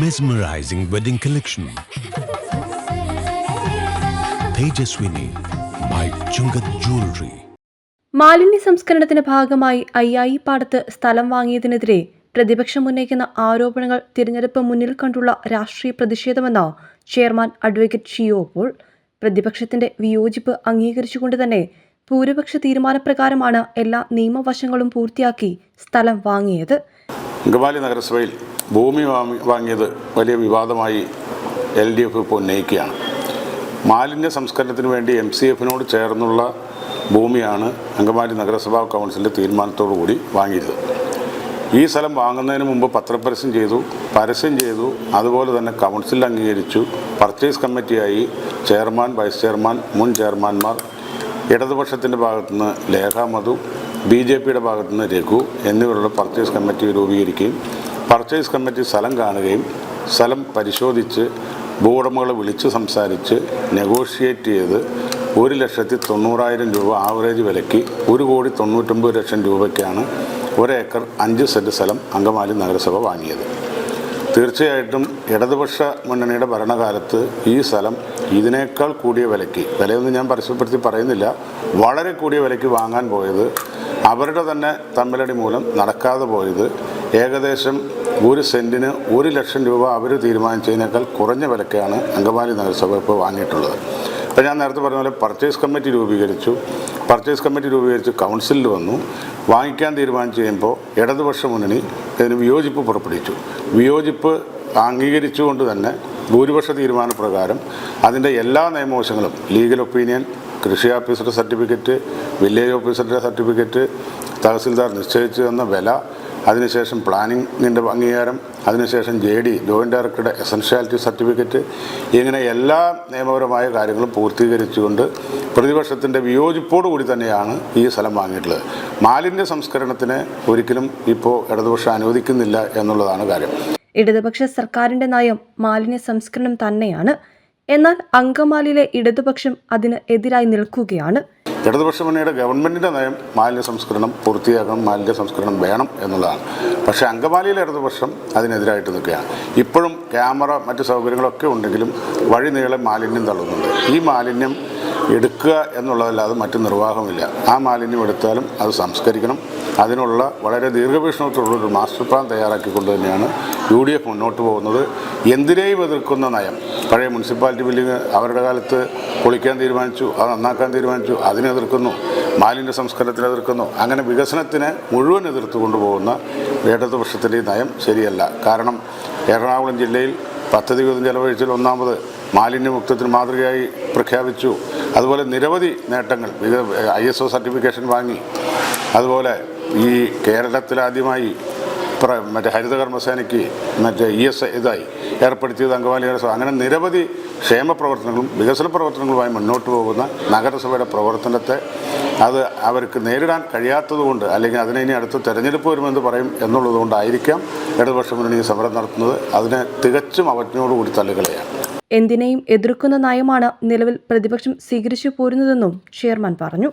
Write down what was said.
mesmerizing wedding collection Tejaswini by Chungath jewellery മാലിന്യ സംസ്കരണത്തിന്റെ ഭാഗമായി അയ്യായി പാടത്ത് സ്ഥലം വാങ്ങിയതിനെതിരെ പ്രതിപക്ഷം ഉന്നയിക്കുന്ന ആരോപണങ്ങൾ തിരഞ്ഞെടുപ്പ് മുന്നിൽ കണ്ടുള്ള രാഷ്ട്രീയ പ്രതിഷേധമെന്ന ചെയർമാൻ അഡ്വക്കേറ്റ് ഷിയോ പോൾ പ്രതിപക്ഷത്തിന്റെ വിയോജിപ്പ് അംഗീകരിച്ചുകൊണ്ട് തന്നെ ഭൂരിപക്ഷ തീരുമാനപ്രകാരമാണ് എല്ലാ നിയമവശങ്ങളും പൂർത്തിയാക്കി സ്ഥലം വാങ്ങിയത്. അങ്കമാലി നഗരസഭയിൽ ഭൂമി വാങ്ങി- വാങ്ങിയത് വലിയ വിവാദമായി എൽ ഡി എഫ് ഇപ്പോൾ ഉന്നയിക്കുകയാണ്. മാലിന്യ സംസ്കരണത്തിന് വേണ്ടി എം സി എഫിനോട് ചേർന്നുള്ള ഭൂമിയാണ് അങ്കമാലി നഗരസഭാ കൗൺസിലിന്റെ തീരുമാനത്തോടു കൂടി വാങ്ങിയത്. ഈ സ്ഥലം വാങ്ങുന്നതിന് മുമ്പ് പത്രപരസ്യം ചെയ്തു പരസ്യം ചെയ്തു അതുപോലെ തന്നെ കൗൺസിൽ അംഗീകരിച്ചു പർച്ചേസ് കമ്മിറ്റിയായി ചെയർമാൻ വൈസ് ചെയർമാൻ മുൻ ചെയർമാൻമാർ ഇടതുപക്ഷത്തിന്റെ ഭാഗത്തുനിന്ന് ലേഖ മധു ബി ജെ പിയുടെ ഭാഗത്തുനിന്ന് രഘു എന്നിവരുടെ പർച്ചേസ് കമ്മിറ്റി രൂപീകരിക്കുകയും പർച്ചേസ് കമ്മിറ്റി സ്ഥലം കാണുകയും സ്ഥലം പരിശോധിച്ച് ഭൂവുടമകളെ വിളിച്ച് സംസാരിച്ച് നെഗോഷിയേറ്റ് ചെയ്ത് ഒരു ലക്ഷത്തി തൊണ്ണൂറായിരം രൂപ ആവറേജ് വിലയ്ക്ക് ഒരു കോടി തൊണ്ണൂറ്റൊമ്പത് ലക്ഷം രൂപയ്ക്കാണ് ഒരേക്കർ അഞ്ച് സെന്റ് സ്ഥലം അങ്കമാലി നഗരസഭ വാങ്ങിയത്. തീർച്ചയായിട്ടും ഇടതുപക്ഷ മുന്നണിയുടെ ഭരണകാലത്ത് ഈ സ്ഥലം ഇതിനേക്കാൾ കൂടിയ വിലയ്ക്ക് വിലയൊന്നും ഞാൻ പരസ്യപ്പെടുത്തി പറയുന്നില്ല വളരെ കൂടിയ വിലയ്ക്ക് വാങ്ങാൻ പോയത് അവരുടെ തന്നെ തമ്മിലടി മൂലം നടക്കാതെ പോയത് ഏകദേശം ഒരു സെന്റിന് ഒരു ലക്ഷം രൂപ അവർ തീരുമാനിച്ചതിനേക്കാൾ കുറഞ്ഞ വിലക്കാണ് അങ്കമാലി നഗരസഭ ഇപ്പോൾ വാങ്ങിയിട്ടുള്ളത്. അപ്പോൾ ഞാൻ നേരത്തെ പറഞ്ഞ പോലെ പർച്ചേസ് കമ്മിറ്റി രൂപീകരിച്ചു. പർച്ചേസ് കമ്മിറ്റി രൂപീകരിച്ച് കൗൺസിലിൽ വന്നു. വാങ്ങിക്കാൻ തീരുമാനിച്ചു കഴിയുമ്പോൾ ഇടതുപക്ഷ മുന്നണി ഇതിന് വിയോജിപ്പ് പുറപ്പെടുവിച്ചു. വിയോജിപ്പ് അംഗീകരിച്ചുകൊണ്ട് തന്നെ ഭൂരിപക്ഷ തീരുമാനപ്രകാരം അതിന്റെ എല്ലാ നിയമവശങ്ങളും ലീഗൽ ഒപ്പീനിയൻ കൃഷി ഓഫീസറുടെ സർട്ടിഫിക്കറ്റ് വില്ലേജ് ഓഫീസറുടെ സർട്ടിഫിക്കറ്റ് തഹസിൽദാർ നിശ്ചയിച്ചു തന്ന വില അതിനുശേഷം പ്ലാനിങ്ങിന്റെ അംഗീകാരം അതിനുശേഷം ജെ ഡി ജോയിന്റ് ഡയറക്ടറുടെ എസൻഷ്യാലിറ്റി സർട്ടിഫിക്കറ്റ് ഇങ്ങനെ എല്ലാ നിയമപരമായ കാര്യങ്ങളും പൂർത്തീകരിച്ചുകൊണ്ട് പ്രതിപക്ഷത്തിന്റെ വിയോജിപ്പോടുകൂടി തന്നെയാണ് ഈ സ്ഥലം വാങ്ങിയിട്ടുള്ളത്. മാലിന്യ സംസ്കരണത്തിന് ഒരിക്കലും ഇപ്പോൾ ഇടതുപക്ഷം അനുവദിക്കുന്നില്ല എന്നുള്ളതാണ് കാര്യം. ഇടതുപക്ഷ സർക്കാരിന്റെ നയം മാലിന്യ സംസ്കരണം തന്നെയാണ്. എന്നാൽ അങ്കമാലിയിലെ ഇടതുപക്ഷം അതിന് എതിരായി നിൽക്കുകയാണ്. ഇടതുപക്ഷ മുന്നണിയുടെ ഗവൺമെന്റിന്റെ നയം മാലിന്യ സംസ്കരണം പൂർത്തിയാക്കണം മാലിന്യ സംസ്കരണം വേണം എന്നുള്ളതാണ്. പക്ഷേ അങ്കമാലിയിലെ ഇടതുപക്ഷം അതിനെതിരായിട്ട് നിൽക്കുകയാണ്. ഇപ്പോഴും ക്യാമറ മറ്റ് സൗകര്യങ്ങളൊക്കെ ഉണ്ടെങ്കിലും വഴി നീളെ മാലിന്യം തള്ളുന്നുണ്ട്. ഈ മാലിന്യം എടുക്കുക എന്നുള്ളതല്ലാതെ മറ്റു നിർവാഹമില്ല. ആ മാലിന്യം എടുത്താലും അത് സംസ്കരിക്കണം അതിനുള്ള വളരെ ദീർഘവീക്ഷണത്തോടുള്ള മാസ്റ്റർ പ്ലാൻ തയ്യാറാക്കിക്കൊണ്ട് തന്നെയാണ് യു ഡി എഫ് മുന്നോട്ട് പോകുന്നത്. എന്തിനേയും എതിർക്കുന്ന നയം. പഴയ മുനിസിപ്പാലിറ്റി ബില്ലിങ് അവരുടെ കാലത്ത് പൊളിക്കാൻ തീരുമാനിച്ചു അത് നന്നാക്കാൻ തീരുമാനിച്ചു അതിനെതിർക്കുന്നു മാലിന്യ സംസ്കരണത്തിന് എതിർക്കുന്നു അങ്ങനെ വികസനത്തിനെ മുഴുവൻ എതിർത്ത് കൊണ്ടുപോകുന്ന ഇടതുപക്ഷത്തിന്റെ ഈ നയം ശരിയല്ല. കാരണം എറണാകുളം ജില്ലയിൽ പദ്ധതി വിധം ചെലവഴിച്ചതിൽ ഒന്നാമത് മാലിന്യമുക്തത്തിന് മാതൃകയായി പ്രഖ്യാപിച്ചു. അതുപോലെ നിരവധി നേട്ടങ്ങൾ ഐ എസ് ഒ സർട്ടിഫിക്കേഷൻ വാങ്ങി. അതുപോലെ ഈ കേരളത്തിലാദ്യമായി പ്ര മറ്റേ ഹരിതകർമ്മസേനയ്ക്ക് മറ്റേ ഇ എസ് ഇതായി ഏർപ്പെടുത്തിയത് നഗരസഭ അങ്ങനെ നിരവധി ക്ഷേമ പ്രവർത്തനങ്ങളും വികസന പ്രവർത്തനങ്ങളുമായി മുന്നോട്ട് പോകുന്ന നഗരസഭയുടെ പ്രവർത്തനത്തെ അത് അവർക്ക് നേരിടാൻ കഴിയാത്തതുകൊണ്ട് അല്ലെങ്കിൽ അതിനെ ഇനി അടുത്ത തെരഞ്ഞെടുപ്പ് വരുമെന്ന് പറയും എന്നുള്ളതുകൊണ്ടായിരിക്കാം ഇടതുപക്ഷ മുന്നണി സമരം നടത്തുന്നത്. അതിനെ തികച്ചും അവജ്ഞയോടുകൂടി തള്ളുകളെയാണ് എന്തിനേയും എതിർക്കുന്ന നയമാണ് നിലവിൽ പ്രതിപക്ഷം സ്വീകരിച്ചു പോരുന്നതെന്നും ചെയർമാൻ പറഞ്ഞു.